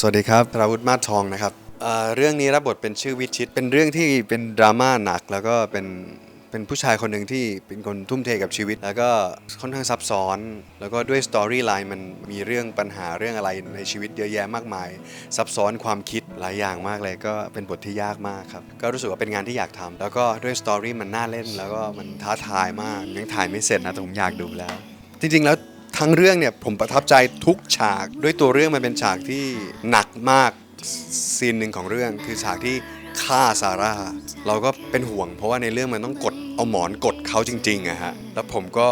สวัสดีครับราวุธมาทองนะครับเเรื่องนี้รับบทเป็นชื่อวิชิต เป็นเรื่องที่เป็นดราม่าหนัก แล้วก็เป็นเป็นผู้ชายคนหนึ่งที่เป็นคนทุ่มเทกับชีวิต แล้วก็ค่อนข้างซับซ้อน แล้วก็ด้วยสตอรี่ไลน์มันมีเรื่องปัญหาเรื่องอะไรในชีวิตเยอะแยะมากมาย ซับซ้อนความคิดหลายอย่างมากเลย ก็เป็นบทที่ยากมากครับ ก็รู้สึกว่าเป็นงานที่อยากทำแล้วก็ด้วยสตอรี่มันน่าเล่น แล้วก็มันท้าทายมากยังถ่ายไม่เสร็จนะแต่ผมอยากดูแล้ว จริงๆแล้ว ทั้งเรื่องเนี่ยผมประทับใจทุกฉากด้วยตัวเรื่องมันเป็นฉากที่หนักมากซีนหนึ่งของเรื่อง คือฉากที่ฆ่าซาร่าเราก็เป็นห่วง เพราะว่าในเรื่องมันต้องกดเอาหมอนกดเขาจริงๆอะฮะแล้วผมก็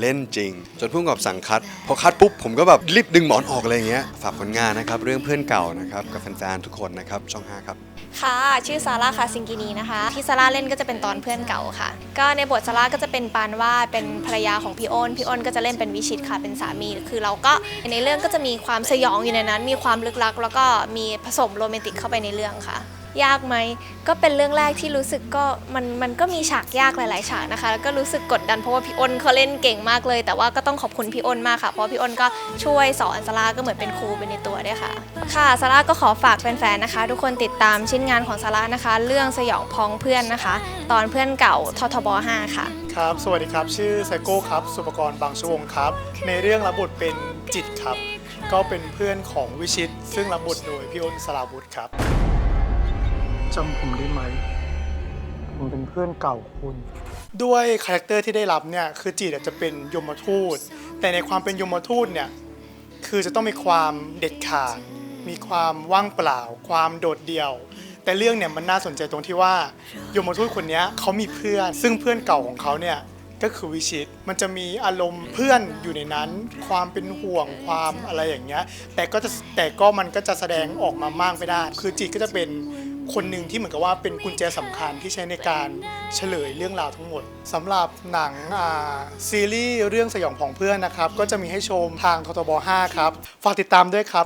เล่นจริง จนพุ่งกับสั่งคัดพอคัดปุ๊บผมก็แบบรีบดึงหมอนออกอะไรอย่างเงี้ยฝากผลงานนะครับ เรื่องเพื่อนเก่านะครับกับแฟนๆทุกคนนะครับช่อง 5 ครับ ค่ะ ชื่อซาร่าคาซิงกินีนะคะ ที่ซาร่าเล่นก็จะเป็นตอนเพื่อนเก่าค่ะ ก็ในบทซาร่าก็จะเป็นปานวาดเป็นภรรยาของพี่อ้นพี่อ้นก็จะเล่นเป็นวิชิตค่ะเป็นสามี คือเราก็ในเรื่องก็จะมีความสยองอยู่ในนั้น มีความลึกลักแล้วก็มีผสมโรแมนติกเข้าไปในเรื่องค่ะ ยากไหมก็เป็นเรื่องแรกที่รู้สึกก็มันมันก็มีฉากยากหลาย ๆ ฉากนะคะ แล้วก็รู้สึกกดดันเพราะว่าพี่อ้นเขาเล่นเก่งมากเลย แต่ว่าก็ต้องขอบคุณพี่อ้นมากค่ะเพราะพี่อ้นก็ช่วยสอนซาร่าก็เหมือนเป็นครูไปในตัวด้วยค่ะ ค่ะซาร่าก็ขอฝากแฟน ๆ นะคะ ทุกคนติดตามชิ้นงานของซาร่านะคะ เรื่องสยองพ้องเพื่อนนะคะ ตอนเพื่อนเก่าททบ 5 ค่ะ ครับสวัสดีครับ ชื่อไซโก้ครับสุปกรณ์บางชวงครับ ในเรื่องรับบทเป็นจิตครับ ก็เป็นเพื่อนของวิชิต ซึ่งรับบทโดยพี่อ้นสลาวุธครับ จำผมได้ไหม ผมเป็นเพื่อนเก่าคุณ ด้วยคาแรคเตอร์ที่ได้รับเนี่ยคือจิตอาจจะเป็นยมทูต แต่ในความเป็นยมทูตเนี่ยคือจะต้องมีความเด็ดขาด มีความว่างเปล่า ความโดดเดี่ยว แต่เรื่องเนี่ยมันน่าสนใจตรงที่ว่ายมทูตคนนี้เขามีเพื่อน ซึ่งเพื่อนเก่าของเขาเนี่ยก็คือวิชิต มันจะมีอารมณ์เพื่อนอยู่ในนั้น ความเป็นห่วงความอะไรอย่างเงี้ย แต่ก็จะแต่ก็มันก็จะแสดงออกมามากไม่ได้ คือจิตก็จะเป็น คนหนึ่งที่เหมือนกับว่าเป็นกุญแจสำคัญที่ใช้ในการเฉลยเรื่องราวทั้งหมดสำหรับหนังซีรีส์เรื่องสยองของเพื่อนนะครับ ก็จะมีให้ชมทางททบ 5 ครับ ฝากติดตามด้วยครับ